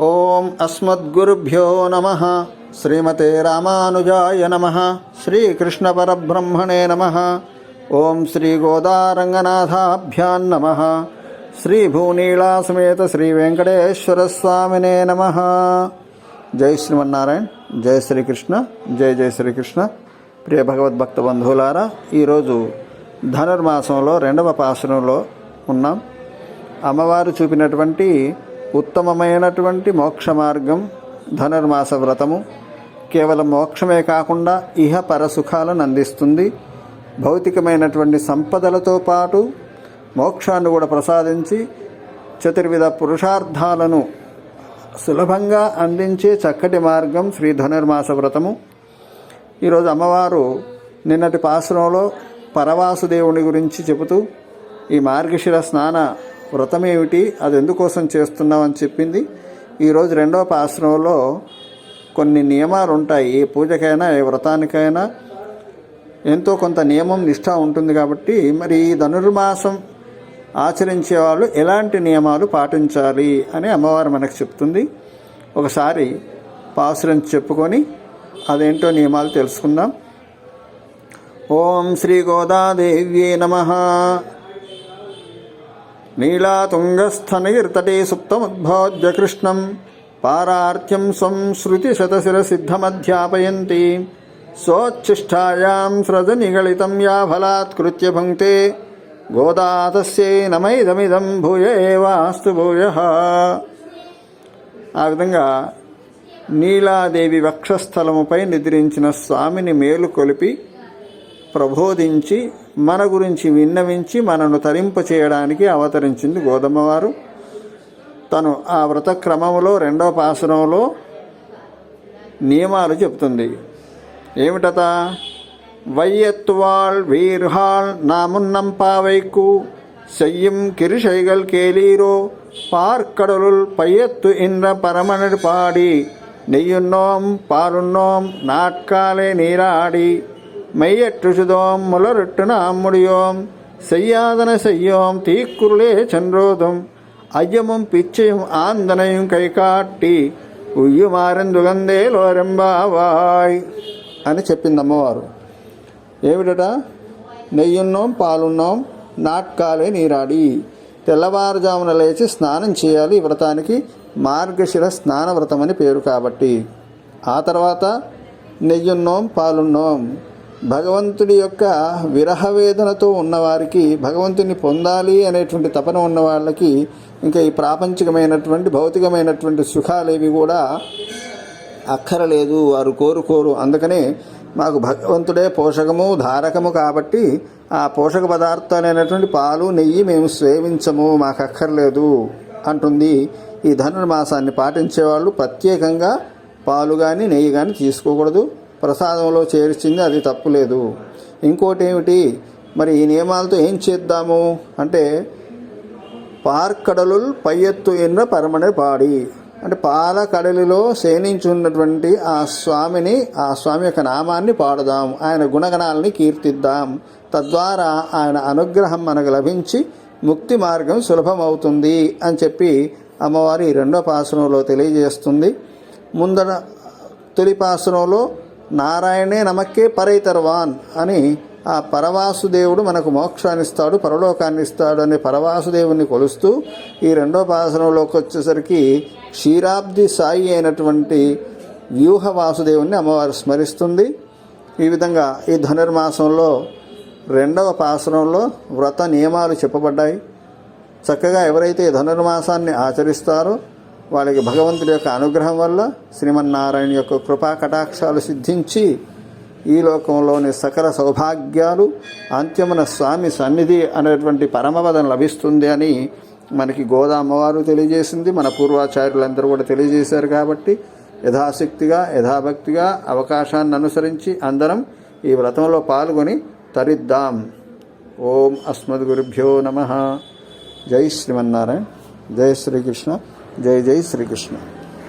ఓం అస్మద్గురుభ్యో నమ. శ్రీమతే రామానుజాయ నమ. శ్రీకృష్ణ పరబ్రహ్మణే నమ. ఓం శ్రీ గోదారంగనాథాభ్యాం నమ. శ్రీ భూనీళా సమేత శ్రీ వెంకటేశ్వర స్వామినే నమ. జై శ్రీమన్నారాయణ. జై శ్రీకృష్ణ. జై జై శ్రీకృష్ణ. ప్రియ భగవద్భక్త బంధువులారా ఈరోజు ధనుర్మాసంలో రెండవ పాసనంలో ఉన్నాం. అమ్మవారు చూపినటువంటి ఉత్తమమైనటువంటి మోక్ష మార్గం ధనుర్మాస వ్రతము కేవలం మోక్షమే కాకుండా ఇహ పర సుఖాలను అందిస్తుంది భౌతికమైనటువంటి సంపదలతో పాటు మోక్షాన్ని కూడా ప్రసాదించి చతుర్విధ పురుషార్థాలను సులభంగా అందించే చక్కటి మార్గం శ్రీ ధనుర్మాస వ్రతము ఈరోజు అమ్మవారు నిన్నటి పాశ్రంలో పరవాసుదేవుని గురించి చెబుతూ ఈ మార్గశిర స్నాన వ్రతం ఏమిటి అది ఎందుకోసం చేస్తున్నామని చెప్పింది. ఈరోజు రెండవ పాశ్రంలో కొన్ని నియమాలు ఉంటాయి ఏ పూజకైనా ఏ వ్రతానికైనా. ఎంతో కొంత నియమం నిష్ఠ ఉంటుంది కాబట్టి మరి ఈ ధనుర్మాసం ఆచరించే వాళ్ళు ఎలాంటి నియమాలు పాటించాలి అని అమ్మవారు మనకు చెప్తుంది. ఒకసారి పాసురం చెప్పుకొని అదేంటో నియమాలు తెలుసుకుందాం. ఓం శ్రీ గోదాదేవ్యే నమ. నీలాతుంగస్థనైర్తటే సుప్తముద్భోజ్య కృష్ణం. పారార్త్యం స్వం శృతిశతశిరసిద్ధమధ్యాపయంతి. స్వోచ్ఛిష్టాయాం స్రజనిగళితం యా ఫలాత్కృత్య భుంక్తే. గోదాతస్యై నమైదమిదం భూయ ఏవాస్తు భూయ. ఆ విధంగా నీలాదేవి వక్షస్థలముపై నిద్రించిన స్వామిని మేలు కొలిపి ప్రబోధించి మన గురించి విన్నవించి మనను తరింప చేయడానికి అవతరించింది గోదమ్మవారు తను ఆ వ్రత క్రమంలో రెండవ పాసనంలో నియమాలు చెప్తుంది ఏమిటత வையத்துவாள் வீர்ஹாள் நாமுன்னம் பாவைக்கு செய்யும் கிருஷைகள் கேளீரோ பார்க்கடலுள் பையத்து என்ற பரமனர் பாடி நெய்யுண்ணோம் பாருண்ணோம் நாட்காலே நீராடி மெய்யற்றுசுதோம் முலருட்டு நாம் முடியோம் செய்யாதன செய்யோம் தீக்குருளே சென்றோதும் ஐயமும் பிச்சையும் ஆந்தனையும் கை కాట్టి ఉయ్యుమారెందుగందేలోరెంబావాయ్ అని చెప్పింది అమ్మవారు ఏమిటట నెయ్యున్నాం పాలున్నాం నాట్కాలే నీరాడి తెల్లవారుజామున లేచి స్నానం చేయాలి ఈ వ్రతానికి మార్గశిర స్నాన వ్రతం అని పేరు కాబట్టి ఆ తర్వాత నెయ్యున్నోం పాలున్నోం భగవంతుడి యొక్క విరహ వేదనతో ఉన్నవారికి భగవంతుని పొందాలి అనేటువంటి తపన ఉన్న వాళ్ళకి ఇంకా ఈ ప్రాపంచికమైనటువంటి భౌతికమైనటువంటి సుఖాలేవి కూడా అక్కరలేదు వారు కోరుకోరు. అందుకనే మాకు భగవంతుడే పోషకము ధారకము కాబట్టి ఆ పోషక పదార్థాలైనటువంటి పాలు నెయ్యి మేము సేవించము మాకు అక్కర్లేదు అంటుంది. ఈ ధనుర్మాసాన్ని పాటించేవాళ్ళు ప్రత్యేకంగా పాలు కానీ నెయ్యి కానీ తీసుకోకూడదు. ప్రసాదంలో చేర్చింది అది తప్పులేదు ఇంకోటి ఏమిటి? మరి ఈ నియమాలతో ఏం చేద్దాము? అంటే పార్కడలు పయ్యత్తు ఎన్న పరమనే పాడి. అంటే పాల కడలిలో శయనించున్నటువంటి ఆ స్వామిని ఆ స్వామి యొక్క నామాన్ని పాడుదాం. ఆయన గుణగణాలని కీర్తిద్దాం. తద్వారా ఆయన అనుగ్రహం మనకు లభించి ముక్తి మార్గం సులభమవుతుంది అని చెప్పి అమ్మవారి రెండో పాసనంలో తెలియజేస్తుంది. ముందర తొలి పాసనంలో నారాయణే నమక్కే పరైతర్వాన్ అని ఆ పరవాసుదేవుడు మనకు మోక్షాన్ని ఇస్తాడు పరలోకాన్ని ఇస్తాడు అనే పరవాసుదేవుని కొలుస్తూ ఈ రెండో పాసనంలోకి వచ్చేసరికి క్షీరాబ్ది సాయి అయినటువంటి వ్యూహ వాసుదేవుని అమ్మవారు స్మరిస్తుంది. ఈ విధంగా ఈ ధనుర్మాసంలో రెండవ పాసనంలో వ్రత నియమాలు చెప్పబడ్డాయి. చక్కగా ఎవరైతే ఈ ధనుర్మాసాన్ని ఆచరిస్తారో వాళ్ళకి భగవంతుడి యొక్క అనుగ్రహం వల్ల శ్రీమన్నారాయణ యొక్క కృపా కటాక్షాలు సిద్ధించి ఈ లోకంలోని సకల సౌభాగ్యాలు అంత్యమున స్వామి సన్నిధి అనేటువంటి పరమపదం లభిస్తుంది అని మనకి గోదామ్మవారు తెలియజేసింది మన పూర్వాచార్యులందరూ కూడా తెలియజేశారు కాబట్టి యథాశక్తిగా యథాభక్తిగా అవకాశాన్ని అనుసరించి అందరం ఈ వ్రతంలో పాల్గొని తరిద్దాం. ఓం అస్మద్గురుభ్యో నమ. జై శ్రీమన్నారాయణ. జై శ్రీకృష్ణ. జై జై శ్రీకృష్ణ